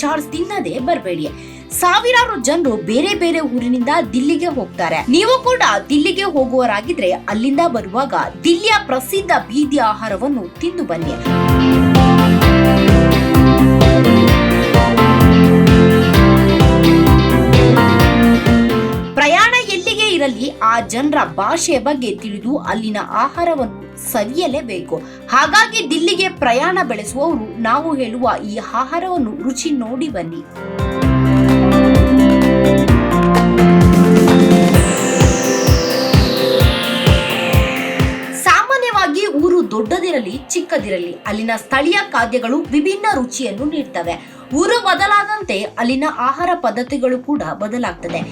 ಚಾಟ್ಸ್ ತಿನ್ನದೆ ಬರಬೇಡಿ. ಸಾವಿರಾರು ಜನರು ಬೇರೆ ಬೇರೆ ಊರಿನಿಂದ ದಿಲ್ಲಿಗೆ ಹೋಗ್ತಾರೆ. ನೀವು ಕೂಡ ದಿಲ್ಲಿಗೆ ಹೋಗುವರಾಗಿದ್ರೆ ಅಲ್ಲಿಂದ ಬರುವಾಗ ದಿಲ್ಲಿಯ ಪ್ರಸಿದ್ಧ ಬೀದಿ ಆಹಾರವನ್ನು ತಿಂದು ಬನ್ನಿ. ಇರಲಿ ಆ ಜನರ ಭಾಷೆಯ ಬಗ್ಗೆ ತಿಳಿದು ಅಲ್ಲಿನ ಆಹಾರವನ್ನು ಸವಿಯಲೇಬೇಕು. ಹಾಗಾಗಿ ದಿಲ್ಲಿಗೆ ಪ್ರಯಾಣ ಬೆಳೆಸುವವರು, ನಾವು ಹೇಳುವ ಈ ಆಹಾರವನ್ನು ರುಚಿ ನೋಡಿ ಬನ್ನಿ. ಸಾಮಾನ್ಯವಾಗಿ ಊರು ದೊಡ್ಡದಿರಲಿ, ಚಿಕ್ಕದಿರಲಿ, ಅಲ್ಲಿನ ಸ್ಥಳೀಯ ಖಾದ್ಯಗಳು ವಿಭಿನ್ನ ರುಚಿಯನ್ನು ನೀಡ್ತವೆ. ಊರು ಬದಲಾದಂತೆ ಅಲ್ಲಿನ ಆಹಾರ ಪದ್ಧತಿಗಳು ಕೂಡ ಬದಲಾಗ್ತದೆ.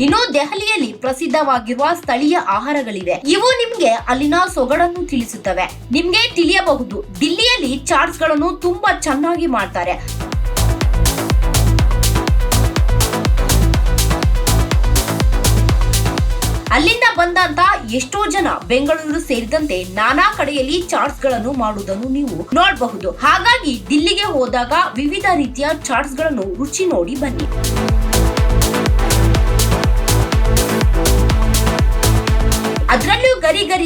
ಇನ್ನು ದೆಹಲಿಯಲ್ಲಿ ಪ್ರಸಿದ್ಧವಾಗಿರುವ ಸ್ಥಳೀಯ ಆಹಾರಗಳಿವೆ. ಇವು ನಿಮ್ಗೆ ಅಲ್ಲಿನ ಸೊಗಡನ್ನು ತಿಳಿಸುತ್ತವೆ. ನಿಮ್ಗೆ ತಿಳಿಯಬಹುದು. ದಿಲ್ಲಿಯಲ್ಲಿ ಚಾಟ್ಸ್ಗಳನ್ನು ತುಂಬಾ ಚೆನ್ನಾಗಿ ಮಾಡ್ತಾರೆ. ಅಲ್ಲಿಂದ ಬಂದಂತ ಎಷ್ಟೋ ಜನ ಬೆಂಗಳೂರು ಸೇರಿದಂತೆ ನಾನಾ ಕಡೆಯಲ್ಲಿ ಚಾಟ್ಸ್ಗಳನ್ನು ಮಾಡುವುದನ್ನು ನೀವು ನೋಡಬಹುದು. ಹಾಗಾಗಿ ದಿಲ್ಲಿಗೆ ಹೋದಾಗ ವಿವಿಧ ರೀತಿಯ ಚಾಟ್ಸ್ಗಳನ್ನು ರುಚಿ ನೋಡಿ ಬನ್ನಿ.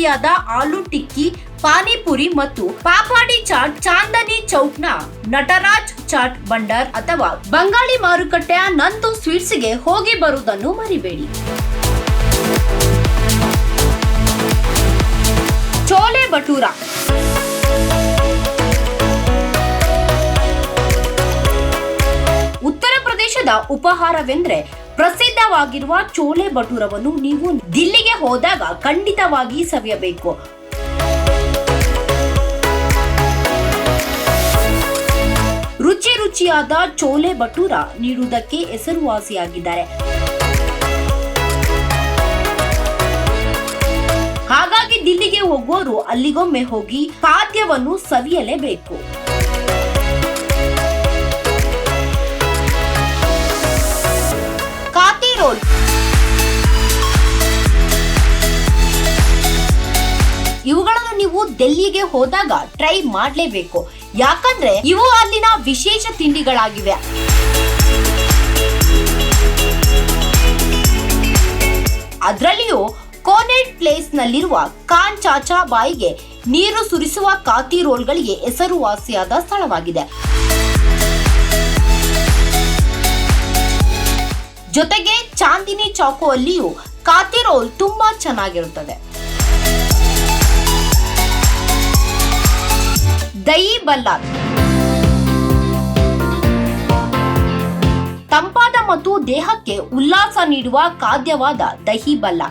ಗರಿಗರಿಯಾದ ಆಲೂ ಟಿಕ್ಕಿ, ಪಾನಿಪುರಿ ಮತ್ತು ಪಾಪಾಡಿ ಚಾಟ್ ಚಾಂದನಿ ಚೌಕ್ನ ನಟರಾಜ್ ಚಾಟ್ ಬಂಡರ್ ಅಥವಾ ಬಂಗಾಳಿ ಮಾರುಕಟ್ಟೆಯ ಸ್ವೀಟ್ಸ್ ಸ್ವೀಟ್ಸ್ಗೆ ಹೋಗಿ ಬರುವುದನ್ನು ಮರಿಬೇಡಿ. ಚೋಲೆ ಭಟೂರ ಉತ್ತರ ಪ್ರದೇಶದ ಉಪಹಾರವೆಂದ್ರೆ ಪ್ರಸಿದ್ಧವಾಗಿರುವ ಚೋಲೆ ಭಟೂರವನ್ನು ನೀವು ದಿಲ್ಲಿಗೆ ಹೋದಾಗ ಖಂಡಿತವಾಗಿ ಸವಿಯಬೇಕು. ರುಚಿ ರುಚಿಯಾದ ಚೋಲೆ ಭಟೂರ ನೀಡುವುದಕ್ಕೆ ಹೆಸರುವಾಸಿಯಾಗಿದ್ದಾರೆ. ಹಾಗಾಗಿ ದಿಲ್ಲಿಗೆ ಹೋಗುವವರು ಅಲ್ಲಿಗೊಮ್ಮೆ ಹೋಗಿ ಖಾದ್ಯವನ್ನು ಸವಿಯಲೇಬೇಕು. ಇವುಗಳನ್ನು ನೀವು ಡೆಲ್ಲಿಗೆ ಹೋದಾಗ ಟ್ರೈ ಮಾಡಲೇಬೇಕು. ಯಾಕಂದ್ರೆ ಇವು ಅಲ್ಲಿನ ವಿಶೇಷ ತಿಂಡಿಗಳಾಗಿವೆ. ಅದರಲ್ಲಿಯೂ ಕೋನೆಟ್ ಪ್ಲೇಸ್ ನಲ್ಲಿರುವ ಕಾನ್ ಚಾಚಾ ಬಾಯಿಗೆ ನೀರು ಸುರಿಸುವ ಕಾತಿ ರೋಲ್ಗಳಿಗೆ ಹೆಸರುವಾಸಿಯಾದ ಸ್ಥಳವಾಗಿದೆ. ಜೊತೆಗೆ ಚಾಂದಿನಿ ಚೌಕೋ ಅಲ್ಲಿಯೂ ಕಾತಿ ರೋಲ್ ತುಂಬಾ ಚೆನ್ನಾಗಿರುತ್ತದೆ. ದಹಿ ಬಲ್ಲಾದ್ ತಂಪಾದ ಮತ್ತು ದೇಹಕ್ಕೆ ಉಲ್ಲಾಸ ನೀಡುವ ಖಾದ್ಯವಾದ ದಹಿ ಬಲ್ಲ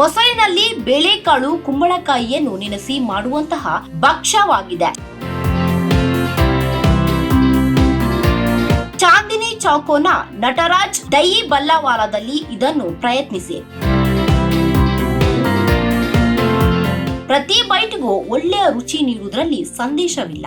ಮೊಸರಿನಲ್ಲಿ ಬೇಳೆಕಾಳು, ಕುಂಬಳಕಾಯಿಯನ್ನು ನೆನೆಸಿ ಮಾಡುವಂತಹ ಭಕ್ಷ್ಯವಾಗಿದೆ. ಚಾಂದಿನಿ ಚೌಕೋನ ನಟರಾಜ್ ದಹಿ ಬಲ್ಲವಾಲದಲ್ಲಿ ಇದನ್ನು ಪ್ರಯತ್ನಿಸಿ. ಪ್ರತಿ ಬೈಟ್ಗೂ ಒಳ್ಳೆಯ ರುಚಿ ನೀಡುವುದರಲ್ಲಿ ಸಂದೇಶವಿಲ್ಲ.